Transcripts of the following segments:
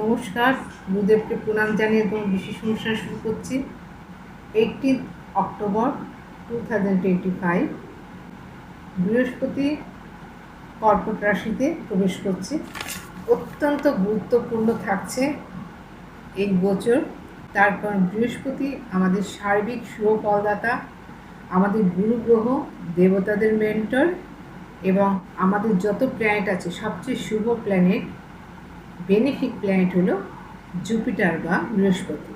নমস্কার, গুরুদেবকে প্রণাম জানিয়ে তোমার বিশেষ অনুষ্ঠান শুরু করছি eighteen October two thousand twenty five বৃহস্পতি কর্কট রাশিতে প্রবেশ করছে। অত্যন্ত গুরুত্বপূর্ণ থাকছে এই বছর। তার কারণ বৃহস্পতি আমাদের সার্বিক শুভ ফলদাতা আমাদের গুরু গ্রহ দেবতাদের মেন্টর এবং আমাদের যত প্ল্যানেট আছে, সবচেয়ে শুভ প্ল্যানেট বেনিফিক প্ল্যানেট হলো জুপিটার বা বৃহস্পতি।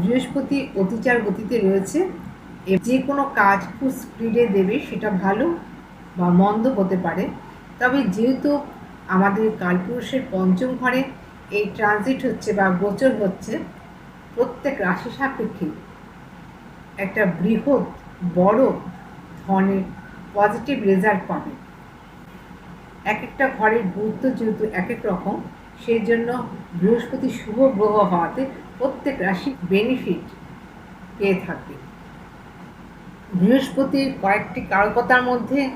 বৃহস্পতি অতিচার গতিতে রয়েছে যে কোনো কাজ খুব স্পিডে দেবে সেটা ভালো বা মন্দ হতে পারে। তবে যেহেতু আমাদের কালপুরুষের পঞ্চম ঘরে এই ট্রানজিট হচ্ছে বা গোচর হচ্ছে, প্রত্যেক রাশি সাপেক্ষে একটা বৃহৎ, বড় ধরনের পজিটিভ রেজাল্ট পাবে। এক একটা ঘরের গুরুত্ব যেহেতু এক এক রকম সেই জন্য বৃহস্পতি শুভ গ্রহ হওয়াতে প্রত্যেক রাশি বেনিফিট পেয়ে থাকবে। বৃহস্পতির কয়েকটি কারকতার মধ্যে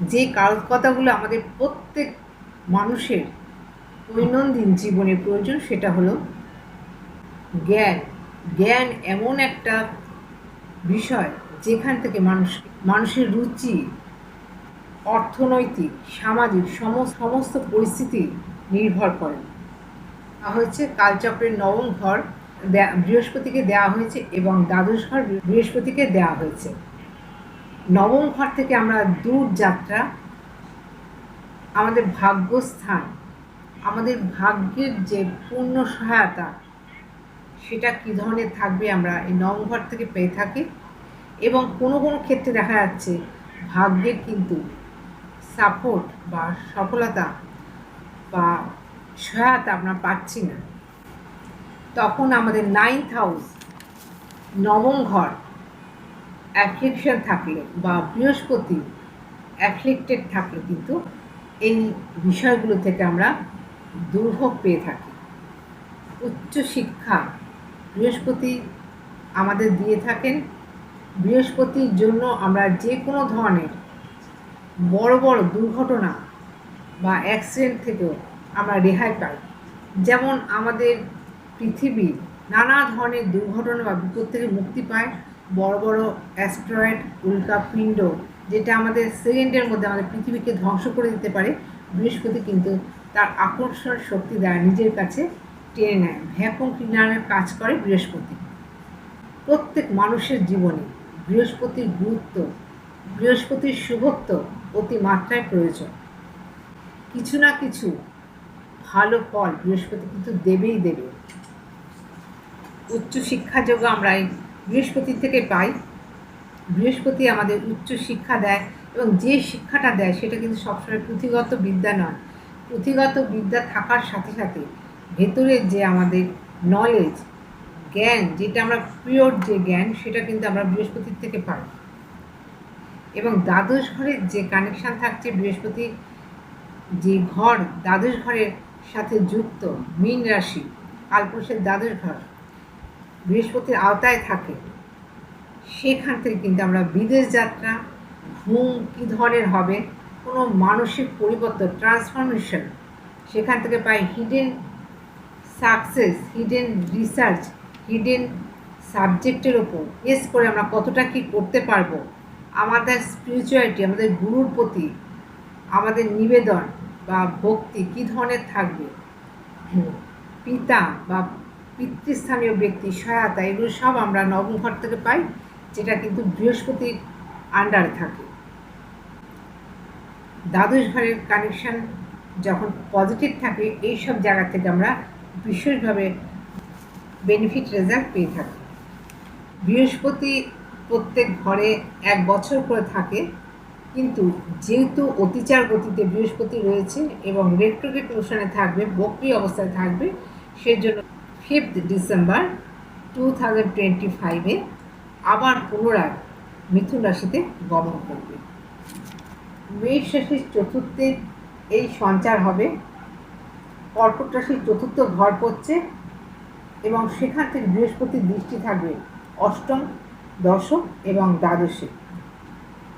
যে কারকতাগুলো আমাদের প্রত্যেক মানুষের দৈনন্দিন জীবনে প্রয়োজন সেটা হলো জ্ঞান। জ্ঞান এমন একটা বিষয় যেখান থেকে মানুষ, মানুষের রুচি, অর্থনৈতিক, সামাজিক সম- সমস্ত পরিস্থিতি নির্ভর করে। তা হচ্ছে কালচক্রের নবম ঘর বৃহস্পতিকে দেওয়া হয়েছে এবং দ্বাদশ ঘর বৃহস্পতিকে দেওয়া হয়েছে। নবম ঘর থেকে আমরা দূর যাত্রা, আমাদের ভাগ্যস্থান, আমাদের ভাগ্যের যে পূর্ণ সহায়তা, সেটা কী ধরনের থাকবে আমরা এই নবম ঘর থেকে পেয়ে থাকি। এবং কোনো কোনো ক্ষেত্রে দেখা যাচ্ছে, ভাগ্যের কিন্তু সাপোর্ট বা সফলতা বা সহায়তা আমরা পাচ্ছি না। তখন আমাদের নাইন্থ হাউস নবম ঘর অ্যাফ্লিকশন থাকলে বা বৃহস্পতি অ্যাফ্লিক্টেড থাকলে। কিন্তু এই বিষয়গুলো থেকে আমরা দুর্ভোগ পেয়ে থাকি। উচ্চ শিক্ষা, বৃহস্পতি আমাদের দিয়ে থাকেন। বৃহস্পতির জন্য আমরা যে কোনো ধরনের বড় বড় দুর্ঘটনা বা অ্যাক্সিডেন্ট থেকেও আমরা রেহাই পাই। যেমন আমাদের পৃথিবী নানা ধরনের দুর্ঘটনা বা বিপদ থেকে মুক্তি পায়। বড় বড় অ্যাস্ট্রয়েড উল্কাপিণ্ড যেটা আমাদের সেকেন্ডের মধ্যে আমাদের পৃথিবীকে ধ্বংস করে দিতে পারে। বৃহস্পতি কিন্তু তার আকর্ষণ শক্তি দ্বারা নিজের কাছে টেনে নেয়। ভ্যাকুম ক্লিনারের কাজ করে বৃহস্পতি। প্রত্যেক মানুষের জীবনে বৃহস্পতির গুরুত্ব, বৃহস্পতির শুভত্ব অতি মাত্রায় প্রয়োজন। কিছু না কিছু ভালো ফল, বৃহস্পতি কিন্তু দেবেই দেবে। উচ্চ শিক্ষাযোগ্য আমরা এই বৃহস্পতি থেকে পাই। বৃহস্পতি আমাদের উচ্চ শিক্ষা দেয় এবং যে শিক্ষাটা দেয় সেটা কিন্তু সবসময় পুঁথিগত বিদ্যা নয়। পুঁথিগত বিদ্যা থাকার সাথে সাথে ভেতরের যে আমাদের নলেজ জ্ঞান, যেটা আমরা পিওর যে জ্ঞান, সেটা কিন্তু আমরা বৃহস্পতির থেকে পাই। এবং দ্বাদশ ঘরের যে কানেকশান থাকছে বৃহস্পতি যে ঘর দ্বাদশ ঘরের সাথে যুক্ত, মীন রাশি, কালপুরুষের দ্বাদশ ঘর, বৃহস্পতির আওতায় থাকে, সেখান থেকে কিন্তু আমরা বিদেশ যাত্রা, ঘুম কী ধরনের হবে, কোনো মানসিক পরিবর্তন ট্রান্সফরমেশন সেখান থেকে পাই hidden success hidden research hidden সাবজেক্টের ওপর বেস করে আমরা কতটা কী করতে পারব, আমাদের স্পিরিচুয়ালিটি আমাদের গুরুর প্রতি আমাদের নিবেদন বা ভক্তি কী ধরনের থাকবে? পিতা বা পিতৃস্থানীয় ব্যক্তি, সহায়তা, এগুলো সব আমরা নবম ঘর থেকে পাই, যেটা কিন্তু বৃহস্পতির আন্ডারে থাকে। দ্বাদশ ঘরের কানেকশন যখন পজিটিভ থাকে, এই সব জায়গা থেকে আমরা বিশেষভাবে বেনিফিট রেজাল্ট পেয়ে থাকি। বৃহস্পতি প্রত্যেক ঘরে এক বছর করে থাকে কিন্তু যেহেতু অতিচার গতিতে বৃহস্পতি রয়েছে এবং রেট্রোগেট মোশনে থাকবে, বক্রি অবস্থায় থাকবে, সেজন্য fifth December two thousand twenty ফাইভে আবার পুনরায় মিথুন রাশিতে গমন করবে। মেষ রাশির চতুর্থে এই সঞ্চার হবে। কর্কট রাশির চতুর্থ ঘর পড়ছে এবং সেখান থেকে বৃহস্পতির দৃষ্টি থাকবে অষ্টম, দশম এবং দ্বাদশে।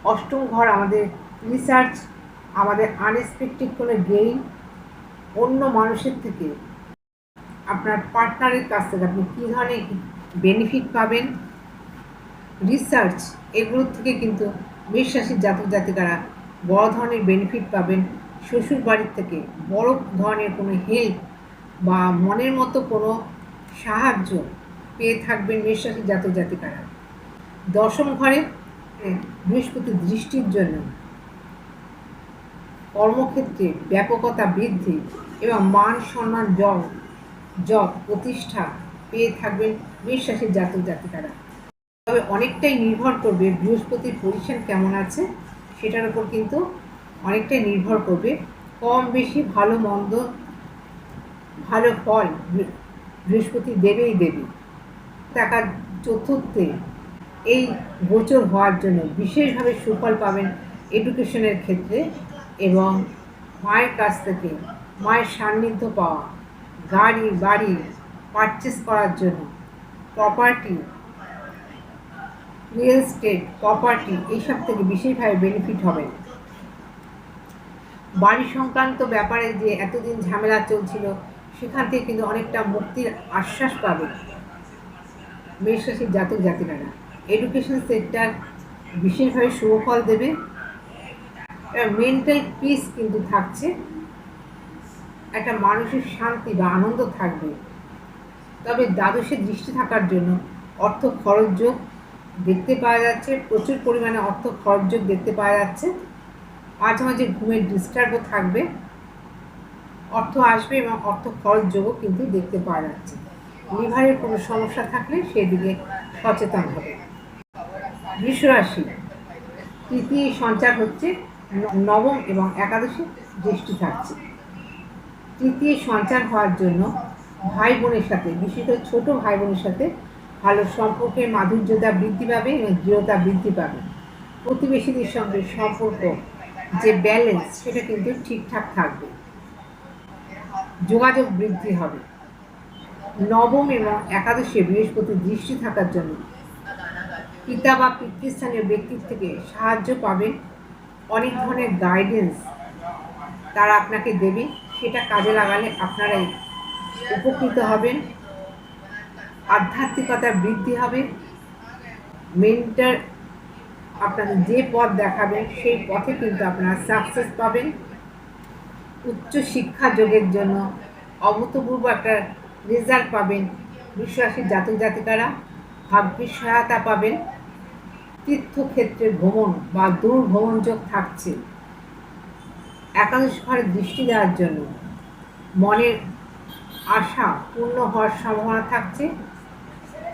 অষ্টম ঘর আমাদের রিসার্চ আমাদের আনএক্সপেক্টেড কোনো গেইন অন্য মানুষের থেকে। আপনার পার্টনারের কাছ থেকে আপনি কী ধরনের বেনিফিট পাবেন? রিসার্চ এগুলোর থেকে কিন্তু মেষ রাশির জাতক জাতিকারা বড় ধরনের বেনিফিট পাবেন। শ্বশুর বাড়ির থেকে বড় ধরনের কোনো হেল্প বা মনের মতো কোনো সাহায্য পেয়ে থাকবেন মেষ রাশির জাতক জাতিকারা। দশম ঘরে এ, বৃহস্পতির দৃষ্টির জন্য। কর্মক্ষেত্রে ব্যাপকতা বৃদ্ধি এবং মান সম্মান জব জব প্রতিষ্ঠা পেয়ে থাকবেন বিশ্বাসের জাতক জাতিকারা। তবে অনেকটাই নির্ভর করবে বৃহস্পতির পজিশন কেমন আছে সেটার উপর কিন্তু অনেকটাই নির্ভর করবে। কম বেশি ভালো মন্দ ভালো ফল বৃহস্পতি দেবেই দেবে। টাকার চতুর্থে এই গোচর হওয়ার জন্য বিশেষভাবে সুফল পাবেন এডুকেশনের ক্ষেত্রে এবং মায়ের কাছ থেকে মায়ের সান্নিধ্য পাওয়া, গাড়ি, বাড়ি পারচেস করার জন্য প্রপার্টি রিয়েল স্টেট প্রপার্টি এইসব থেকে বিশেষভাবে বেনিফিট হবে। বাড়ি সংক্রান্ত ব্যাপারে যে এতদিন ঝামেলা চলছিল, সেখান থেকে কিন্তু অনেকটা মুক্তির আশ্বাস পাবে মেষ রাশির জাতক জাতিকারা এডুকেশন সেক্টর বিশেষভাবে শুভফল দেবে। একটা মেন্টাল পিস কিন্তু থাকছে। একটা মানসিক শান্তি বা আনন্দ থাকবে। তবে দ্বাদশে দৃষ্টি থাকার জন্য অর্থ খরচ যোগ দেখতে পাওয়া যাচ্ছে। প্রচুর পরিমাণে অর্থ খরচ যোগ দেখতে পাওয়া যাচ্ছে। মাঝে মাঝে ঘুমের ডিস্টার্বও থাকবে। অর্থ আসবে এবং অর্থ খরচ যোগও কিন্তু দেখতে পাওয়া যাচ্ছে। লিভারের কোনো সমস্যা থাকলে সেদিকে সচেতন হবে। বৃষরাশি তৃতীয় সঞ্চার হচ্ছে নবম এবং একাদশে দৃষ্টি থাকছে। তৃতীয় সঞ্চার হওয়ার জন্য ভাই বোনের সাথে করে ছোট ভাই বোনের সাথে ভালো সম্পর্কের মাধুর্যতা বৃদ্ধি পাবে এবং দৃঢ়তা বৃদ্ধি পাবে। প্রতিবেশীদের সঙ্গে সম্পর্ক যে ব্যালেন্স সেটা কিন্তু ঠিকঠাক থাকবে। যোগাযোগ বৃদ্ধি হবে। নবম এবং একাদশে বৃহস্পতি দৃষ্টি থাকার জন্য পিতা বা পিতৃস্থানীয় ব্যক্তির থেকে সাহায্য পাবেন। অনেক ধরনের গাইডেন্স তারা আপনাকে দেবে। সেটা কাজে লাগালে আপনারাই উপকৃত হবেন। আধ্যাত্মিকতার বৃদ্ধি হবে। মেন্টার আপনাদের যে পথ দেখাবেন, সেই পথে কিন্তু আপনারা সাকসেস পাবেন। উচ্চ শিক্ষা যোগের জন্য অভূতপূর্ব একটা রেজাল্ট পাবেন। বিশ্বাসী জাতক জাতিকারা ভাগ্যের সহায়তা পাবেন। তীর্থক্ষেত্রে ভ্রমণ বা দূর ভ্রমণ যোগ থাকছে। একাদশ ঘরে দৃষ্টি দেওয়ার জন্য মনের আশা পূর্ণ হওয়ার সম্ভাবনা থাকছে।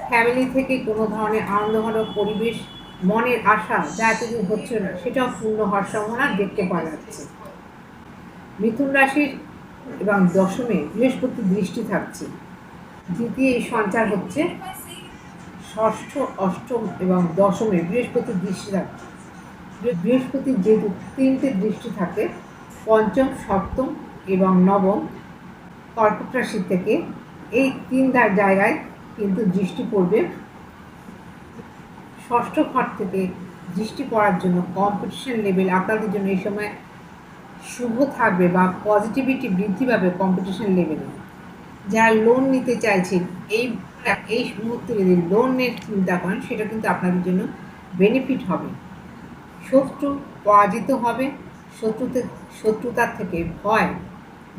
ফ্যামিলি থেকে কোনো ধরনের আনন্দঘন পরিবেশ, মনের আশা যা এতদিন হচ্ছে না, সেটাও পূর্ণ হওয়ার সম্ভাবনা দেখতে পাওয়া যাচ্ছে। মিথুন রাশির এবং দশমে বৃহস্পতি দৃষ্টি থাকছে। দ্বিতীয় এই সঞ্চার হচ্ছে ষষ্ঠ, অষ্টম এবং দশমে বৃহস্পতির দৃষ্টি থাকছে বৃহ- বৃহস্পতির যেহেতু তিনটে দৃষ্টি থাকে, পঞ্চম, সপ্তম এবং নবম কর্কট রাশি থেকে এই তিন জায়গায় কিন্তু দৃষ্টি পড়বে। ষষ্ঠ ঘর থেকে দৃষ্টি পড়ার জন্য কম্পিটিশন লেভেল আপনাদের জন্য এই সময় শুভ থাকবে বা পজিটিভিটি বৃদ্ধি পাবে কম্পিটিশন লেভেলে যারা লোন নিতে চাইছেন, এই এই মুহূর্তে যদি লোনের চিন্তা করেন, সেটা কিন্তু আপনাদের জন্য বেনিফিট হবে। শত্রু পরাজিত হবে, শত্রুতে, শত্রুতার থেকে ভয়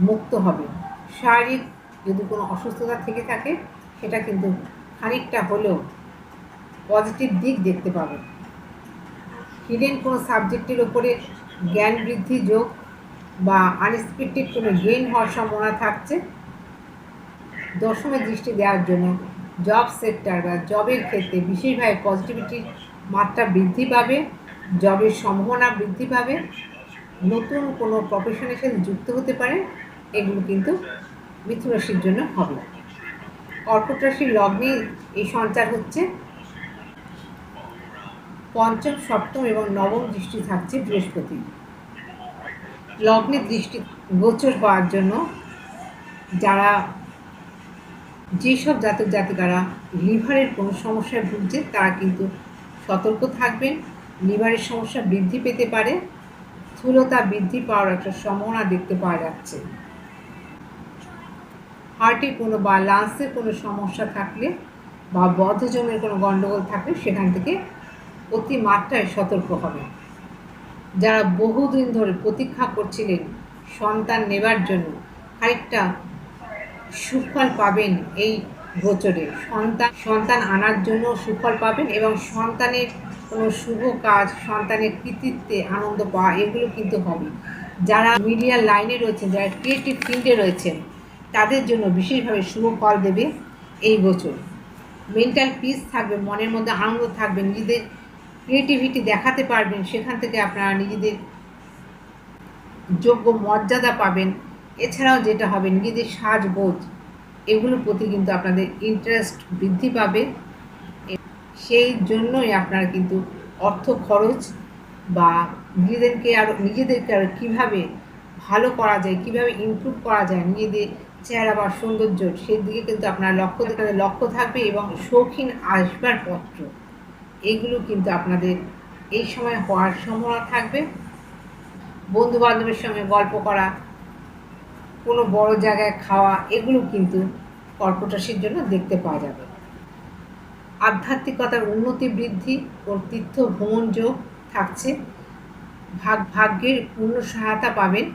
মুক্ত হবে। শারীরিক যদি কোনো অসুস্থতা থেকে থাকে, সেটা কিন্তু খানিকটা হলেও পজিটিভ দিক দেখতে পাবেন। হিডেন কোনো সাবজেক্টের ওপরে জ্ঞান বৃদ্ধি যোগ বা আনএক্সপেক্টেড কোনো গেইন হওয়ার সম্ভাবনা থাকছে, দশমে দৃষ্টি দেওয়ার জন্য জব সেক্টর বা জবের ক্ষেত্রে বিশেষভাবে পজিটিভিটির মাত্রা বৃদ্ধি পাবে জবের সম্ভাবনা বৃদ্ধি পাবে, নতুন কোনো প্রফেশনের সাথে যুক্ত হতে পারে, এগুলো কিন্তু মিথুন রাশির জন্য হবে। কর্কট রাশির লগ্নে এই সঞ্চার হচ্ছে। পঞ্চম, সপ্তম এবং নবম দৃষ্টি থাকছে বৃহস্পতি। লগ্নের দৃষ্টি গোচর হওয়ার জন্য যারা যেসব জাতক জাতিকারা লিভারের কোনো সমস্যায় ভুগছে, তারা কিন্তু সতর্ক থাকবেন। লিভারের সমস্যা বৃদ্ধি পেতে পারে, স্থূলতা বৃদ্ধি পাওয়ার একটা সম্ভাবনা দেখতে পাওয়া যাচ্ছে। হার্টে কোনো বা লাংসের কোনো সমস্যা থাকলে বা বদ্ধজমের কোনো গণ্ডগোল থাকলে সেখান থেকে অতিমাত্রায় সতর্ক হবে যারা বহুদিন ধরে প্রতীক্ষা করছিলেন সন্তান নেবার জন্য, খানিকটা সুফল পাবেন এই গোচরে সন্তান সন্তান আনার জন্য সুফল পাবেন এবং সন্তানের কোনো শুভ কাজ, সন্তানের কৃতিত্বে আনন্দ পাওয়া, এগুলো কিন্তু হবে। যারা মিডিয়ার লাইনে রয়েছেন, যারা ক্রিয়েটিভ ফিল্ডে রয়েছেন, তাদের জন্য বিশেষভাবে শুভ ফল দেবে এই বছর। মেন্টাল পিস থাকবে, মনের মধ্যে আনন্দ থাকবে, নিজেদের ক্রিয়েটিভিটি দেখাতে পারবেন, সেখান থেকে আপনারা নিজেদের যোগ্য মর্যাদা পাবেন। এছাড়াও যেটা হবে নিজেদের সাজবোধ এগুলোর প্রতি কিন্তু আপনাদের ইন্টারেস্ট বৃদ্ধি পাবে। সেই জন্যই আপনারা কিন্তু অর্থ খরচ বা নিজেদেরকে আরও নিজেদেরকে আরও কীভাবে ভালো করা যায়, কীভাবে ইমপ্রুভ করা যায়, নিজেদের চেহারা বা সৌন্দর্য, সেই দিকে কিন্তু আপনার লক্ষ্য লক্ষ্য থাকবে এবং শৌখিন আসবার পত্র। এগুলো কিন্তু আপনাদের এই সময় হওয়ার সম্ভাবনা থাকবে। বন্ধু বান্ধবের সঙ্গে গল্প করা কোনো বড় জায়গায় খাওয়া, এগুলো কিন্তু কর্কট জন্য দেখতে পাওয়া যাবে। আধ্যাত্মিকতার উন্নতি, বৃদ্ধি ও তীর্থ ভ্রমণ যোগ থাকছে। ভাগ ভাগ্যের পূর্ণ সহায়তা পাবেন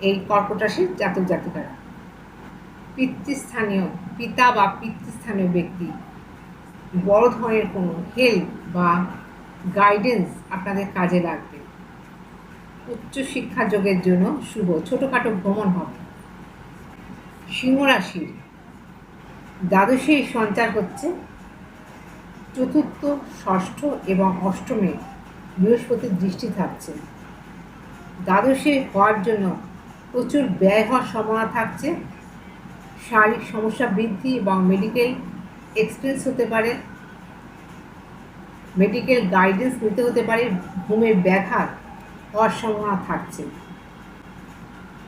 এই কর্কট রাশির জাতক জাতিকারা। পিতৃস্থানীয়, পিতা বা পিতৃস্থানীয় ব্যক্তি, বড় ধরনের কোনো হেল্প বা গাইডেন্স আপনাদের কাজে লাগবে। উচ্চশিক্ষা যোগের জন্য শুভ। ছোটোখাটো ভ্রমণ হবে। সিংহ রাশির দ্বাদশে সঞ্চার হচ্ছে চতুর্থ, ষষ্ঠ এবং অষ্টমে বৃহস্পতির দৃষ্টি থাকছে। দ্বাদশে হওয়ার জন্য প্রচুর ব্যয় হওয়ার সম্ভাবনা থাকছে। শারীরিক সমস্যা বৃদ্ধি এবং মেডিকেল এক্সপেন্স হতে পারে। মেডিকেল গাইডেন্স নিতে হতে পারে ঘুমের ব্যাঘাত হওয়ার সম্ভাবনা থাকছে।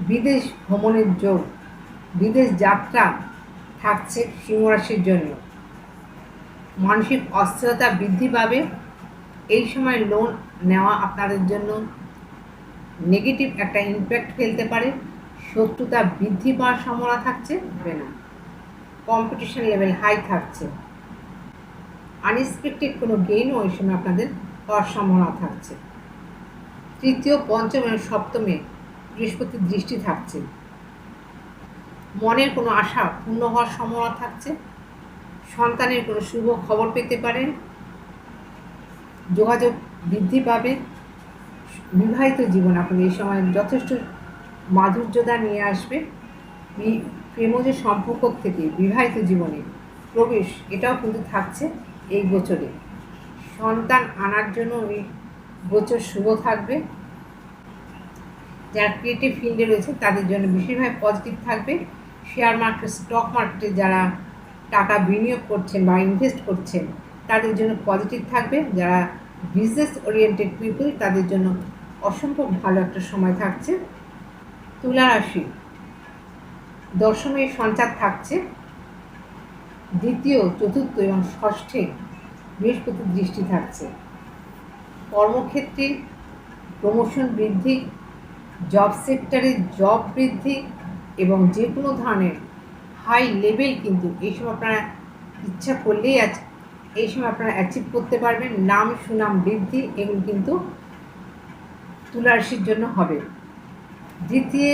বিদেশ ভ্রমণের যোগ বিদেশ যাত্রা থাকছে সিংহরাশির জন্য। মানসিক অস্থিরতা বৃদ্ধি পাবে। এই সময় লোন নেওয়া আপনাদের জন্য নেগেটিভ একটা ইম্প্যাক্ট ফেলতে পারে। শত্রুতা বৃদ্ধি পাওয়ার সম্ভাবনা থাকছে। হবে না কম্পিটিশন লেভেল হাই থাকছে। আনএক্সপেক্টেড কোনো গেইনও ওই সময় আপনাদের হওয়ার সম্ভাবনা থাকছে। তৃতীয়, পঞ্চম এবং সপ্তমে বৃহস্পতির দৃষ্টি থাকছে। মনের কোনো আশা পূর্ণ হওয়ার সম্ভাবনা থাকছে। সন্তানের কোনো শুভ খবর পেতে পারেন যোগাযোগ বৃদ্ধি পাবে। বিবাহিত জীবন আপনি এই সময় যথেষ্ট মাধুর্যতা নিয়ে আসবে। প্রেমজ সম্পর্ক থেকে বিবাহিত জীবনে প্রবেশ এটাও কিন্তু থাকছে এই গোচরে সন্তান আনার জন্য এই গোচর শুভ থাকবে। যারা ক্রিয়েটিভ ফিল্ডে রয়েছে তাদের জন্য বেশিরভাগ পজিটিভ থাকবে। শেয়ার মার্কেট স্টক মার্কেটে যারা টাকা বিনিয়োগ করছেন বা ইনভেস্ট করছেন, তাদের জন্য পজিটিভ থাকবে। যারা বিজনেস ওরিয়েন্টেড পিপল তাদের জন্য অসম্ভব ভালো একটা সময় থাকছে। তুলা রাশি, দশমে সঞ্চার থাকছে। দ্বিতীয়, চতুর্থ এবং ষষ্ঠে বৃহস্পতির দৃষ্টি থাকছে। কর্মক্ষেত্রে প্রমোশন বৃদ্ধি জব সেক্টরে জব বৃদ্ধি এবং যে কোনো ধরনের হাই লেভেল কিন্তু এই সময় আপনারা ইচ্ছা করলেই আছে এই সময় আপনারা অ্যাচিভ করতে পারবেন। নাম, সুনাম বৃদ্ধি এগুলো কিন্তু তুলারাশির জন্য হবে। দ্বিতীয়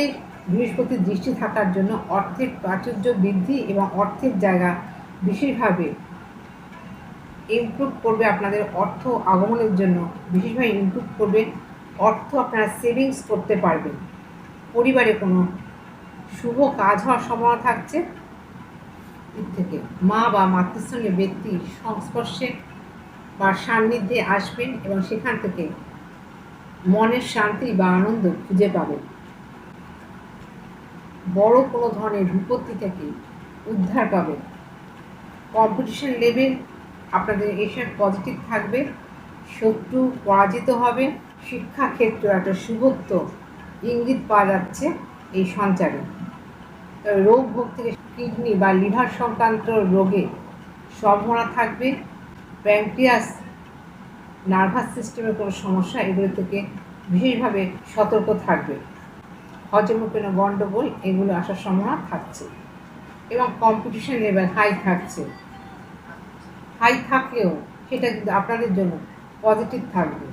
বৃহস্পতির দৃষ্টি থাকার জন্য অর্থের প্রাচুর্য বৃদ্ধি এবং অর্থের জায়গা বিশেষভাবে ইমপ্রুভ করবে আপনাদের অর্থ আগমনের জন্য। বিশেষভাবে ইমপ্রুভ করবে অর্থ আপনারা সেভিংস করতে পারবেন। পরিবারে কোনো শুভ কাজ হওয়ার সম্ভাবনা থাকছে। দিক থেকে মা বা মাতৃস্থানীয় ব্যক্তির সংস্পর্শে বা সান্নিধ্যে আসবেন এবং সেখান থেকে মনের শান্তি বা আনন্দ খুঁজে পাবেন। বড় কোনো ধরনের বিপত্তি থেকে উদ্ধার পাবেন। কম্পিটিশন লেভেল আপনাদের এসব পজিটিভ থাকবে, শত্রু পরাজিত হবে শিক্ষাক্ষেত্র একটা শুভত্ব ইঙ্গিত পাওয়া যাচ্ছে। এই সঞ্চারে। রোগ ভোগ থেকে কিডনি বা লিভার সংক্রান্ত রোগে সম্ভাবনা থাকবে। প্যাঙ্ক্রিয়াস নার্ভাস সিস্টেমের কোনো সমস্যা, এগুলো থেকে বিশেষভাবে সতর্ক থাকবে। হজমে কোনো গণ্ডগোল এগুলো আসার সম্ভাবনা থাকছে। এবং কম্পিটিশন লেভেল হাই থাকছে। হাই থাকলেও সেটা কিন্তু আপনাদের জন্য পজিটিভ থাকবে।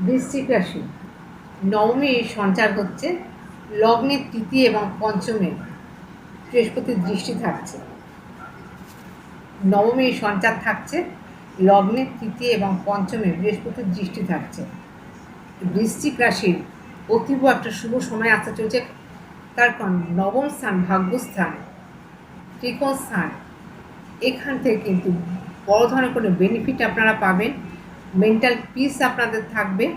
বৃশ্চিক রাশি। নবমে সঞ্চার হচ্ছে লগ্নের তৃতীয় এবং পঞ্চমে বৃহস্পতির দৃষ্টি থাকছে। নবমে সঞ্চার থাকছে। লগ্নের তৃতীয় এবং পঞ্চমে বৃহস্পতির দৃষ্টি থাকছে। বৃশ্চিক রাশির অতীব একটা শুভ সময় আসতে চলছে। তার কারণ নবম স্থান ভাগ্যস্থান, ত্রিকোণ স্থান। এখান থেকে কিন্তু বড় ধরনের কোনো বেনিফিট আপনারা পাবেন। মেন্টাল পিস আপনাদের থাকবে।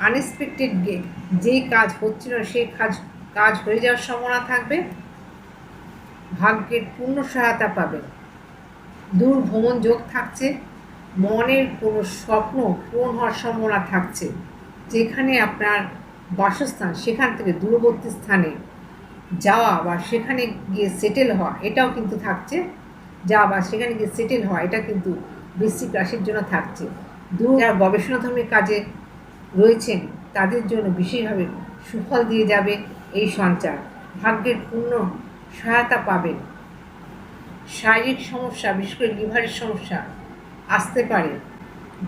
আনএক্সপেক্টেড যেই কাজ হচ্ছিল না সেই কাজ কাজ হয়ে যাওয়ার সম্ভাবনা থাকবে। ভাগ্যের পূর্ণ সহায়তা পাবে। দূর ভ্রমণ যোগ থাকছে। মনের কোনো স্বপ্ন পূরণ হওয়ার সম্ভাবনা থাকছে। যেখানে আপনার বাসস্থান, সেখান থেকে দূরবর্তী স্থানে যাওয়া বা সেখানে গিয়ে সেটেল হওয়া, এটাও কিন্তু থাকছে। যাওয়া বা সেখানে গিয়ে সেটেল হওয়া, এটা কিন্তু বৃশ্চিক রাশির জন্য থাকছে। দূর গবেষণাধর্মী কাজে রয়েছেন, তাদের জন্য বিশেষভাবে সুফল দিয়ে যাবে এই সঞ্চার। ভাগ্যের পূর্ণ সহায়তা পাবেন। শারীরিক সমস্যা, বিশেষ করে লিভারের সমস্যা আসতে পারে।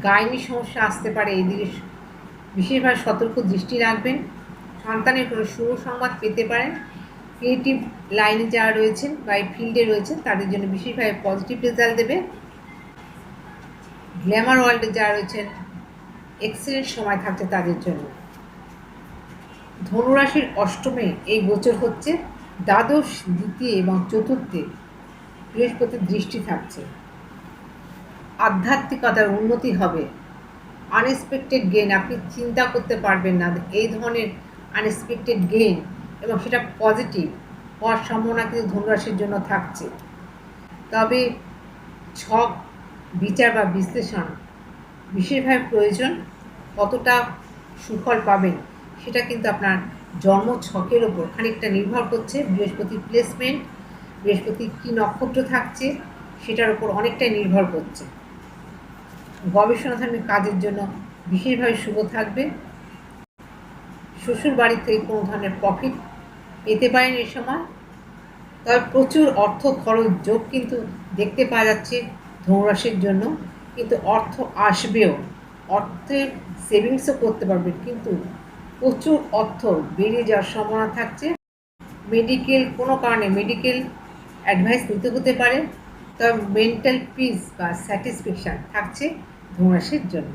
গাইনি সমস্যা আসতে পারে এদিকে বিশেষভাবে সতর্ক দৃষ্টি রাখবেন। সন্তানের কোনো শুভ সংবাদ পেতে পারেন। ক্রিয়েটিভ লাইনে যারা রয়েছেন বা এই ফিল্ডে রয়েছেন, তাদের জন্য বিশেষভাবে পজিটিভ রেজাল্ট দেবে। গ্ল্যামার ওয়ার্ল্ডে যারা রয়েছেন এক্সেলেন্ট সময় থাকছে তাদের জন্য। ধনুরাশির অষ্টমে এই গোচর হচ্ছে দ্বাদশ, দ্বিতীয় এবং চতুর্থে বৃহস্পতির দৃষ্টি থাকছে। আধ্যাত্মিকতার উন্নতি হবে। আনএক্সপেক্টেড গেন আপনি চিন্তা করতে পারবেন না এই ধরনের আনএক্সপেক্টেড গেন এবং সেটা পজিটিভ হওয়ার সম্ভাবনা কিন্তু ধনুরাশির জন্য থাকছে। তবে ছক, বিচার বা বিশ্লেষণ বিশেষভাবে প্রয়োজন। কতটা সুফল পাবেন, সেটা কিন্তু আপনার জন্ম ছকের ওপর খানিকটা নির্ভর করছে। বৃহস্পতির প্লেসমেন্ট বৃহস্পতি কী নক্ষত্র থাকছে, সেটার উপর অনেকটাই নির্ভর করছে। গবেষণাধর্মী কাজের জন্য বিশেষভাবে শুভ থাকবে। শ্বশুর বাড়ি থেকে কোনো ধরনের প্রফিট পেতে পারেন এই সময়। তবে প্রচুর অর্থ খরচ যোগ কিন্তু দেখতে পাওয়া যাচ্ছে ধনুরাশির জন্য। কিন্তু অর্থ আসবেও। অর্থের সেভিংসও করতে পারবেন কিন্তু প্রচুর অর্থ বেড়ে যাওয়ার সম্ভাবনা থাকছে। মেডিকেল কোনো কারণে মেডিকেল অ্যাডভাইস নিতে হতে পারে, তবে মেন্টাল পিস বা স্যাটিসফ্যাকশান থাকছে ধনুরাশির জন্য।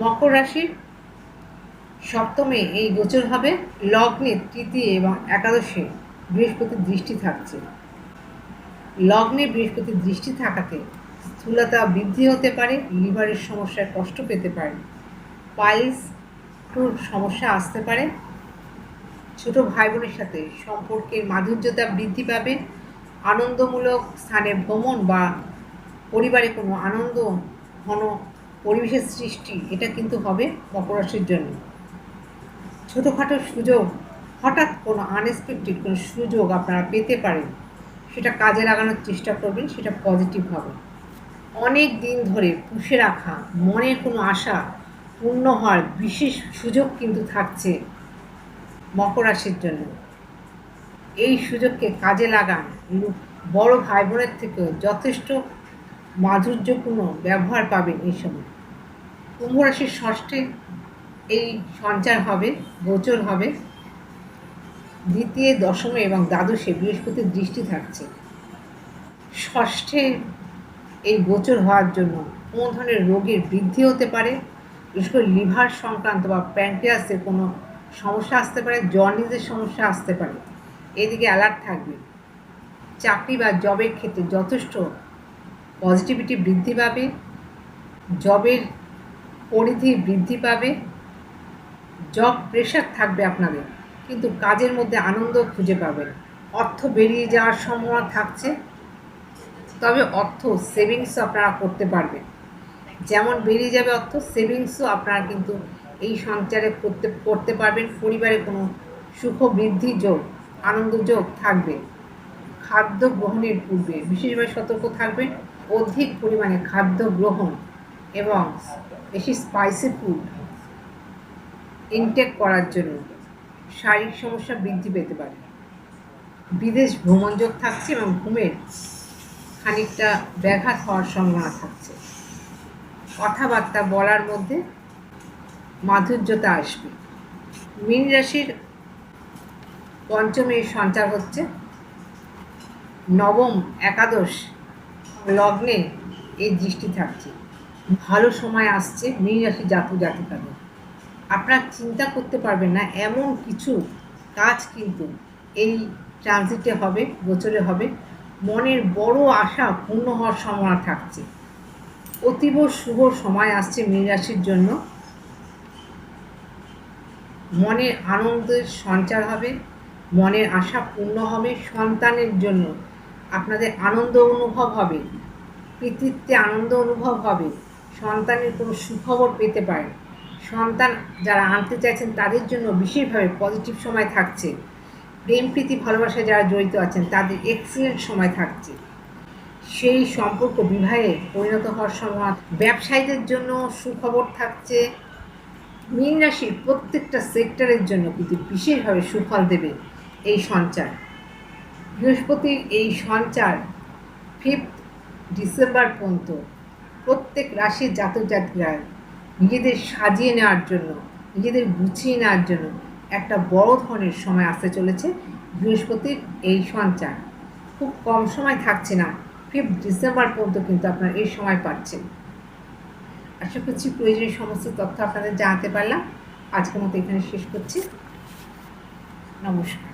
মকর রাশির সপ্তমে এই গোচর হবে, লগ্নে তৃতীয় এবং একাদশে বৃহস্পতির দৃষ্টি থাকছে। লগ্নে বৃহস্পতির দৃষ্টি থাকাতে স্থূলতা বৃদ্ধি হতে পারে, লিভারের সমস্যায় কষ্ট পেতে পারে, পাইলস সমস্যা আসতে পারে। ছোট ভাই বোনের সাথে সম্পর্কের মাধুর্যতা বৃদ্ধি পাবে, আনন্দমূলক স্থানে ভ্রমণ বা পরিবারে কোনো আনন্দ, ঘন পরিবেশের সৃষ্টি, এটা কিন্তু হবে মকর রাশির জন্য। ছোটোখাটো সুযোগ, হঠাৎ কোনো আনএক্সপেক্টেড কোনো সুযোগ আপনারা পেতে পারেন, সেটা কাজে লাগানোর চেষ্টা করবেন, সেটা পজিটিভ হবে। অনেক দিন ধরে পুষে রাখা মনের কোনো আশা পূর্ণ হওয়ার বিশেষ সুযোগ কিন্তু থাকছে মকর রাশির জন্য। এই সুযোগকে কাজে লাগান বড় ভাই বোনের থেকেও যথেষ্ট মাধুর্যপূর্ণ ব্যবহার পাবেন এই সময়। কুম্ভ রাশির ষষ্ঠে এই সঞ্চার হবে, গোচর হবে। দ্বিতীয়, দশমে এবং দ্বাদশে বৃহস্পতির দৃষ্টি থাকছে। ষষ্ঠে এই গোচর হওয়ার জন্য কোনো ধরনের রোগের বৃদ্ধি হতে পারে? বিশেষ করে লিভার সংক্রান্ত বা প্যাঙ্ক্রিয়াসের কোনো সমস্যা আসতে পারে, জন্ডিসের সমস্যা আসতে পারে। এদিকে অ্যালার্ট থাকবে। চাকরি বা জবের ক্ষেত্রে যথেষ্ট পজিটিভিটি বৃদ্ধি পাবে জবের পরিধি বৃদ্ধি পাবে জব প্রেশার থাকবে আপনাদের, কিন্তু কাজের মধ্যে আনন্দ খুঁজে পাবেন। অর্থ বেরিয়ে যাওয়ার সম্ভাবনা থাকছে। তবে অর্থ সেভিংসও আপনারা করতে পারবেন। যেমন বেরিয়ে যাবে অর্থ সেভিংসও আপনারা কিন্তু এই সঞ্চারে করতে করতে পারবেন। পরিবারে কোনো সুখ বৃদ্ধি যোগ, আনন্দ যোগ থাকবে। খাদ্য গ্রহণের পূর্বে বিশেষভাবে সতর্ক থাকবেন। অধিক পরিমাণে খাদ্য গ্রহণ এবং বেশি স্পাইসি ফুড ইনটেক করার জন্য শারীরিক সমস্যা বৃদ্ধি পেতে পারে। বিদেশ ভ্রমণযোগ থাকছে এবং ঘুমের খানিকটা ব্যাঘাত হওয়ার সম্ভাবনা থাকছে। কথাবার্তা বলার মধ্যে মাধুর্যতা আসবে। মীন রাশির পঞ্চমে সঞ্চার হচ্ছে নবম একাদশ লগ্নে এই দৃষ্টি থাকছে। ভালো সময় আসছে মীন রাশি জাতক জাতিকাদের। আপনারা চিন্তা করতে পারবেন না, এমন কিছু কাজ কিন্তু এই ট্রানজিটে হবে, গোচরে হবে। মনের বড় আশা পূর্ণ হওয়ার সম্ভাবনা থাকছে। অতীব শুভ সময় আসছে মীন রাশির জন্য। মনের আনন্দের সঞ্চার হবে, মনের আশা পূর্ণ হবে সন্তানের জন্য। আপনাদের আনন্দ অনুভব হবে কৃতিত্বে আনন্দ অনুভব হবে, সন্তানের কোনো সুখবর পেতে পারেন সন্তান যারা আনতে চাইছেন তাদের জন্য বিশেষভাবে পজিটিভ সময় থাকছে। প্রেম, প্রীতি ভালোবাসায় যারা জড়িত আছেন, তাদের এক্সিলেন্ট সময় থাকছে। সেই সম্পর্ক বিবাহে পরিণত হওয়ার সময় ব্যবসায়ীদের জন্য সুখবর থাকছে। মীন রাশির প্রত্যেকটা সেক্টরের জন্য কিন্তু বিশেষভাবে সুফল দেবে এই সঞ্চার। বৃহস্পতির এই সঞ্চার ফিফথ ডিসেম্বর পর্যন্ত প্রত্যেক রাশির জাতক জাতিরা নিজেদের সাজিয়ে নেওয়ার জন্য, নিজেদের গুছিয়ে নেওয়ার জন্য একটা বড় ধরনের সময় আসতে চলেছে বৃহস্পতির এই সঞ্চার। খুব কম সময় থাকছে না ফিফথ ডিসেম্বর পর্যন্ত কিন্তু আপনার এই সময় পাচ্ছেন আশা করছি প্রয়োজনীয় সমস্ত তথ্য আপনাদের জানাতে পারলাম। আজকের মতো এখানে শেষ করছি। নমস্কার।